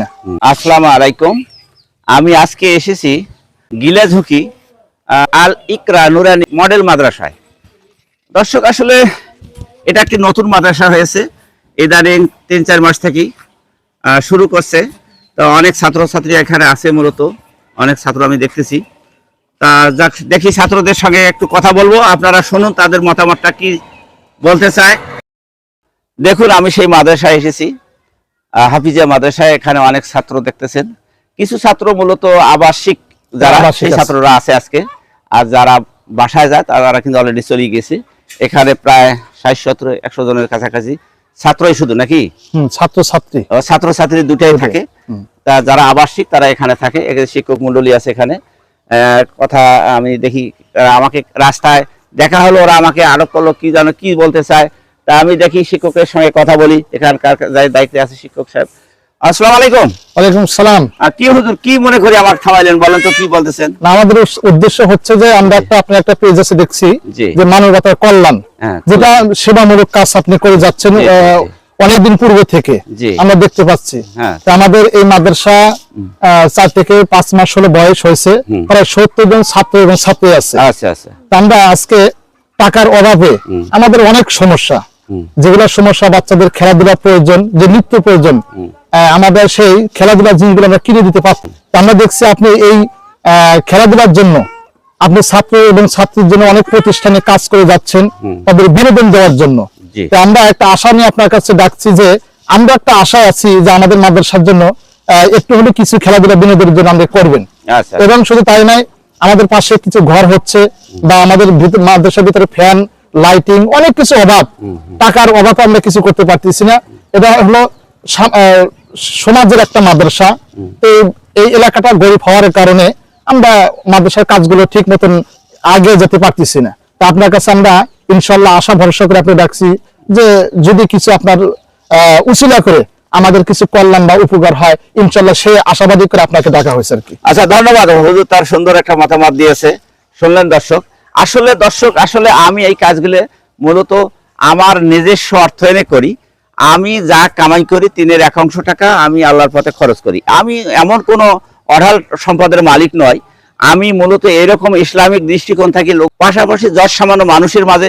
না। আসসালামু আলাইকুম। আমি আজকে এসেছি গিলাঝুঁকি আহ, আল ইকরা নুরানি মডেল মাদ্রাসায়। দর্শক আসলে এটা একটি নতুন মাদ্রাসা হয়েছে। ইদানিং তিন চার মাস থেকেই শুরু করছে। তো অনেক ছাত্রছাত্রী এখানে আছে মূলত। অনেক ছাত্র আমি দেখতেছি। তা যাক দেখি ছাত্রদের সঙ্গে একটু কথা বলব। আপনারা শুনুন তাদের মতামতটা কি বলতে চায়। দেখুন আমি সেই মাদ্রাসায় এসেছি। হাফিজিয়া মাদ্রাসায় এখানে অনেক ছাত্র দেখতেছেন। কিছু ছাত্র মূলত আবাসিক যারা সেই। ছাত্ররা আছে আজকে। আর যারা বাসায় যায় তারা কিন্তু অলরেডি চলে গেছে। এখানে প্রায় ষাট সতেরো একশো জনের কাছাকাছি ছাত্রই শুধু নাকি? হুম, ছাত্র ছাত্রী ছাত্র ছাত্রী দুটাই। থাকে। তা যারা আবাসিক তারা এখানে থাকে। শিক্ষক মন্ডলী আছে এখানে। আহ, কথা আমি দেখি আমাকে রাস্তায় দেখা হলো ওরা আমাকে আরোপ করল কি জানো কি বলতে চায়? তা আমি দেখি শিক্ষকের সঙ্গে কথা বলি। এখানকার যাই দায়িত্বে আছে শিক্ষক সাহেব। আসসালামু আলাইকুম। ওয়ালাইকুম সালাম। আর কি হুজুর কি মনে করি থামাইলেন বলেন তো কি বলতেছেন? না, আমাদের উদ্দেশ্য হচ্ছে যে আমরা একটা আপনার একটা পেজ আছে দেখছি যে মানবতার কল্যাণ হ্যাঁ, যেটা সেবামূলক কাজ আপনি করে যাচ্ছেন জি, জি, আহ, জি। অনেকদিন পূর্বে থেকে আমরা দেখতে পাচ্ছি। হ্যাঁ। তো আমাদের এই মাদ্রাসা চার থেকে পাঁচ মাস হলো বয়স হয়েছে প্রায় সত্তর জন ছাত্র এবং ছাত্রী আছে। আচ্ছা আচ্ছা। আমরা আজকে টাকার অভাবে আমাদের অনেক সমস্যা। যেগুলো সমস্যা বাচ্চাদের খেলাধুলা প্রয়োজন যে নিত্য প্রয়োজন আমাদের সেই খেলাধুলার জিনিসগুলো আমরা কিনে দিতে পারছি। আমরা দেখছি আপনি এই খেলাধুলার জন্য আপনি ছাত্র এবং ছাত্রীর জন্য অনেক প্রতিষ্ঠানে কাজ করে যাচ্ছেন তাদের বিনোদন দেওয়ার জন্য। আমরা একটা আশা নিয়ে আপনার কাছে ডাকছি যে আমরা একটা আশায় আছি যে আমাদের মাদ্রাসার জন্য একটু হলে কিছু খেলাধুলা বিনোদনের জন্য আমরা করবেন। আচ্ছা। এবং শুধু তাই নয় আমাদের পাশে কিছু ঘর হচ্ছে বা আমাদের মাদ্রাসার ভিতরে ফ্যান লাইটিং অনেক কিছু অভাব। টাকার অভাবে আমরা কিছু করতে পারতেছি না। এটা হলো সমাজের একটা মাদ্রাসা। তো এই এলাকাটা গরিব হওয়ার কারণে আমরা মাদ্রাসার কাজগুলো ঠিক মতন আগে যেতে পারতেছি না। তা আপনার কাছে আমরা ইনশাল্লাহ আশা ভরসা করে আপনি ডাকছি যে যদি কিছু আপনার আহ উচিলা করে আমাদের কিছু কল্যাণ বা উপকার হয় ইনশাল্লাহ সে আশাবাদী করে আপনাকে ডাকা হয়েছে আর কি। আচ্ছা ধন্যবাদ। হুজুর তার সুন্দর একটা মতামত দিয়েছে। শুনলেন দর্শক আসলে দর্শক, আসলে আমি এই কাজগুলো মূলত আমার নিজস্ব অর্থায়নে করি। আমি যা কামাই করি তিনের এক অংশ টাকা আমি আল্লাহর পথে খরচ করি। আমি এমন কোনো অঢাল সম্পদের মালিক নয় আমি মূলত এরকম ইসলামিক দৃষ্টিকোণ থাকি লোক। পাশাপাশি যশ সামান্য মানুষের মাঝে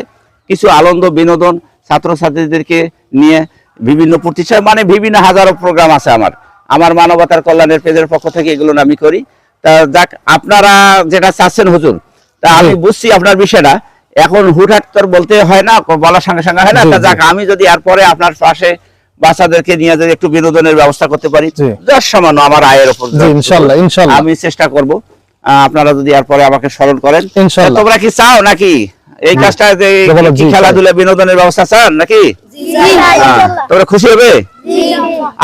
কিছু আনন্দ, বিনোদন ছাত্রছাত্রীদেরকে নিয়ে বিভিন্ন প্রতিষ্ঠান মানে বিভিন্ন হাজারো প্রোগ্রাম আছে আমার। আমার মানবতার কল্যাণের পেজের পক্ষ থেকে এগুলো আমি করি। তা যাক, আপনারা যেটা চাচ্ছেন হুজুর তা আমি বুঝছি আপনার বিষয়টা। এখন হুটহাট তো আর বলতে হয় না বলার সঙ্গে সঙ্গে হয় না? তা যাক আমি যদি এরপরে আপনার পাশে বাচ্চাদেরকে নিয়ে যদি একটু বিনোদনের ব্যবস্থা করতে পারি জি। যা সামান্য আমার আয়ের উপর ইনশাল্লাহ ইনশাল্লাহ। আমি চেষ্টা করব। আপনারা যদি এরপরে আমাকে স্মরণ করেন। তোমরা কি চাও নাকি? এই কাজটা খেলাধুলা বিনোদনের ব্যবস্থা চান নাকি? তোমরা খুশি হবে?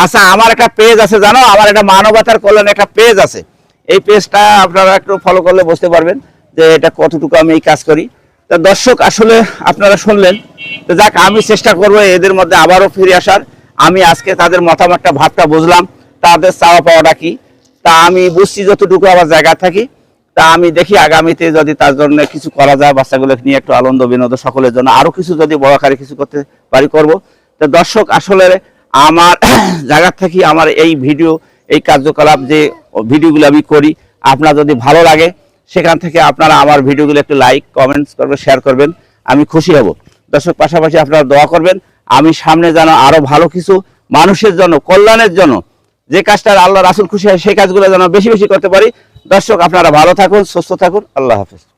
আচ্ছা আমার একটা পেজ আছে জানো? আমার একটা মানবতার কল্যাণ একটা পেজ আছে। এই পেজটা আপনারা একটু ফলো করলে বুঝতে পারবেন। যে এটা কতটুকু আমি এই কাজ করি। তা দর্শক, আসলে আপনারা শুনলেন। তো যাক, আমি চেষ্টা করব এদের মধ্যে আবারও ফিরে আসার। আমি আজকে তাদের মতামতটা, ভাবটা বুঝলাম। তাদের চাওয়া পাওয়াটা কি? তা আমি বুঝছি যতটুকু আমার জায়গা থাকি। তা আমি দেখি আগামীতে যদি তার জন্য কিছু করা যায় বাচ্চাগুলো নিয়ে একটু আনন্দ, বিনোদন, সকলের জন্য আরও কিছু যদি বড় কিছু করতে পারি করব। তো দর্শক, আসলে আমার জায়গা থেকে আমার এই ভিডিও, এই কার্যকলাপ যে ভিডিওগুলো আমি করি, আপনার যদি ভালো লাগে সেখান থেকে আপনারা আমার ভিডিওগুলো একটু লাইক কমেন্টস করবেন শেয়ার করবেন। আমি খুশি হব। দর্শক, পাশাপাশি আপনারা দোয়া করবেন। আমি সামনে যেন আরও ভালো কিছু মানুষের জন্য, কল্যাণের জন্য যে কাজটা আল্লাহ রাসুল খুশি হয়, সেই কাজগুলো যেন বেশি বেশি করতে পারি। দর্শক, আপনারা ভালো থাকুন, সুস্থ থাকুন। আল্লাহ হাফিজ।